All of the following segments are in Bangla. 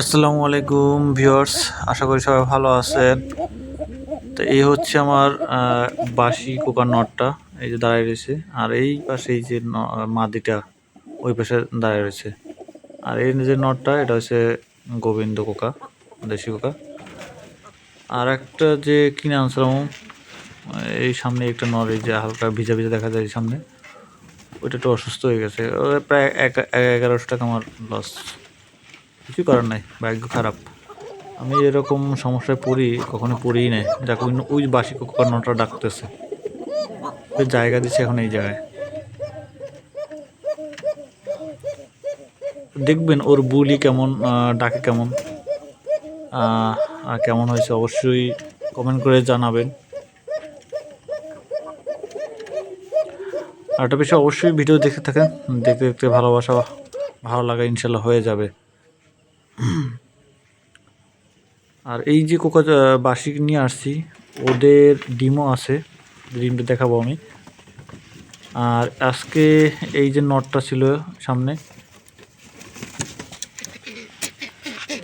আসসালামু আলাইকুম, ভিউয়ার্স। আশা করি সবাই ভালো আছেন। তো এই হচ্ছে আমার বাসি কোকার নটটা, এই যে দাঁড়ায় রয়েছে। আর এই পাশে এই যে মাদিটা, ওই পাশে দাঁড়ায় রয়েছে। আর এই যে নটটা, এটা হচ্ছে গোবিন্দ কোকা, দেশি কোকা। আর একটা যে কিনে আনছিলাম, এই সামনে একটা নর এই যে হালকা ভিজা ভিজা দেখা যায় এই সামনে, ওইটা একটু অসুস্থ হয়ে গেছে। প্রায় এক, এগারোশো টাকা আমার লস কিছু করার নাই, ভাগ্য খারাপ। আমি এরকম সমস্যায় পড়ি কখনো পড়িই নাই। যাক, ওই বাসি বাসি কোকানোটা ডাকতেছে। জায়গা দিচ্ছে এখন এই জায়গায়। দেখবেন ওর বুলি কেমন ডাকে কেমন আর কেমন হয়েছে অবশ্যই কমেন্ট করে জানাবেন। আর একটা বিষয় অবশ্যই ভিডিও দেখতে থাকেন, দেখতে দেখতে ভালোবাসা ভালো লাগা ইনশাল্লাহ হয়ে যাবে। আর এই যে কোকা বাসি নিয়ে আসছি, ওদের ডিমও আছে, ডিমটা দেখাবো আমি। আর আজকে এই যে নটটা ছিল সামনে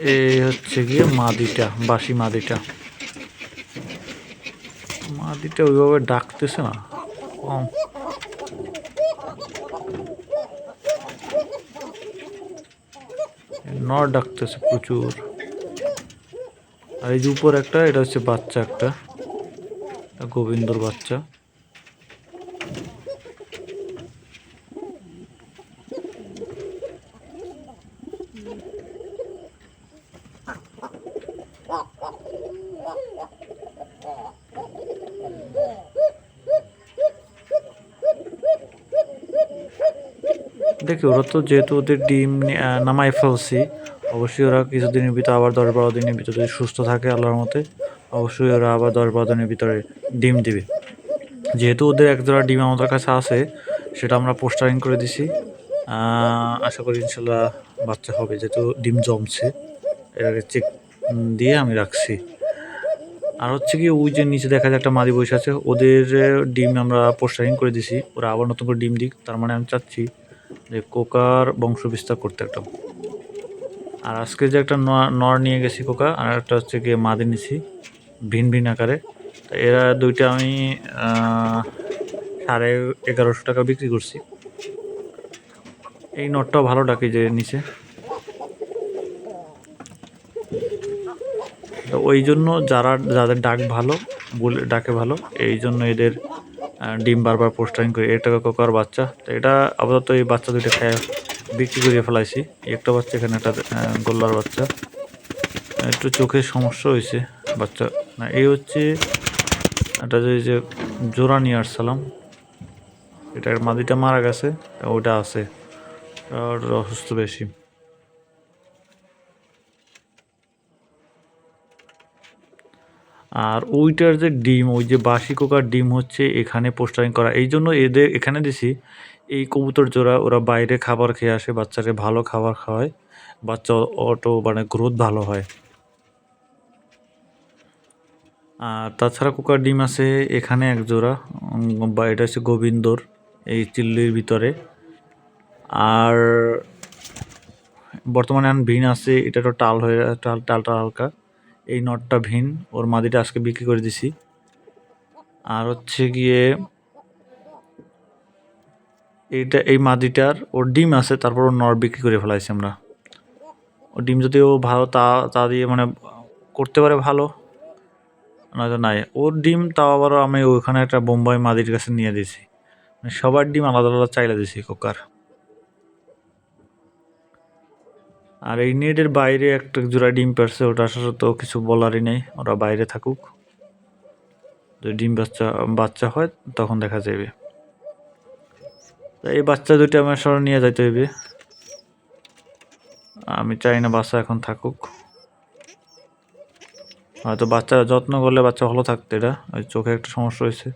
এই হচ্ছে গিয়ে মাদিটা বাসি মাদিটা। মাদিটা ওইভাবে ডাকতেছে না। কম নট ডাকতেছে প্রচুর। আর এই যে উপর একটা, এটা হচ্ছে বাচ্চা একটা। গোবিন্দর বাচ্চা। দেখি, ওরা তো যেহেতু ওদের ডিম নামাই ফেলছি, অবশ্যই ওরা কিছুদিনের ভিতরে আবার দশ বারো দিনের ভিতরে যদি সুস্থ থাকে আল্লাহর মতে অবশ্যই ওরা আবার দশ বারো দিনের ভিতরে ডিম দিবে। যেহেতু ওদের এক জোড়া ডিম আমাদের কাছে আছে, সেটা আমরা পোস্টারিং করে দিছি। আশা করি ইনশাল্লাহ বাচ্চা হবে, যেহেতু ডিম জমছে, এর আগে চেক দিয়ে আমি রাখছি। আর হচ্ছে কি, ওই যে নিচে দেখা যায় একটা মাদি বসে আছে, ওদের ডিম আমরা পোস্টারিং করে দিছি, ওরা আবার নতুন করে ডিম দিক, তার মানে আমি চাচ্ছি যে কোকার বংশ বিস্তার করতে একটা আর আজকে যে একটা ন- নর নিয়ে গেছি কোকা, আর একটা হচ্ছে গিয়ে মাদি নিছি, ভিন ভিন আকারে। এরা দুইটা আমি সাড়ে এগারোশো টাকা বিক্রি করছি। এই নটটাও ভালো ডাকে যে নিচে। ওই জন্য যারা, যাদের ডাক ভালো বলে ডাকে ভালো এই জন্য এদের ডিম বারবার পোস্টারিং করে। এটা কোকার বাচ্চা। তো এটা আপাতত এই বাচ্চা দুইটা খেয়ে বিক্রি করে ফেলাইছি। একটা বাচ্চা এখানে, একটা গোল্লার বাচ্চা। একটু চোখের সমস্যা হয়েছে বাচ্চা। না, এই হচ্ছে একটা যে যে জোড়া নিয়ে আসছিলাম এটার মাদিটা মারা গেছে, ওটা আছে। আর অসুস্থ বেশি। আর ওইটার যে ডিম, ওই যে বাসি কোকার ডিম হচ্ছে এখানে পোস্টারিং করা। এই জন্য এদের এখানে দিছি এই কবুতর জোড়া ওরা বাইরে খাবার খেয়ে আসে, বাচ্চাকে ভালো খাবার খাওয়ায়, বাচ্চা অটো মানে গ্রোথ ভালো হয়। আর তাছাড়া কোকার ডিম আছে এখানে এক জোড়া বা এটা হচ্ছে গোবিন্দর, এই চিল্লির ভিতরে। আর বর্তমানে ভিন আছে, এটা তো টাল হয়ে, টাল, টালটা হালকা। এই নটটা ভিন, ওর মাদিটা আজকে বিক্রি করে দিছি। আর হচ্ছে গিয়ে এইটা, এই মাদিটার, ওর ডিম আছে, তারপর ওর নর বিক্রি করে ফেলাইছি আমরা। ও ডিম যদি ও ভালো, তা তা দিয়ে মানে করতে পারে ভালো, নয়তো নাই। ওর ডিম, তাও আবার আমি ওইখানে একটা বোম্বাই মাদির কাছে নিয়ে দিছি মানে সবার ডিম আলাদা আলাদা চাইলে দিছি কোকার। আর এই নেটের বাইরে একটা জোড়া ডিম পারছে ওটা আসলে তো কিছু বলারই নেই, ওরা বাইরে থাকুক। যদি ডিম বাচ্চা বাচ্চা হয়, তখন দেখা যাবে এই বাচ্চা দুটো আমার সঙ্গে নিয়ে যাইতে হইবে। আমি চাই না বাচ্চা এখন থাকুক। হয়তো বাচ্চা যত্ন করলে বাচ্চা ভালো থাকতো, এটা। ওই চোখে একটা সমস্যা হয়েছে।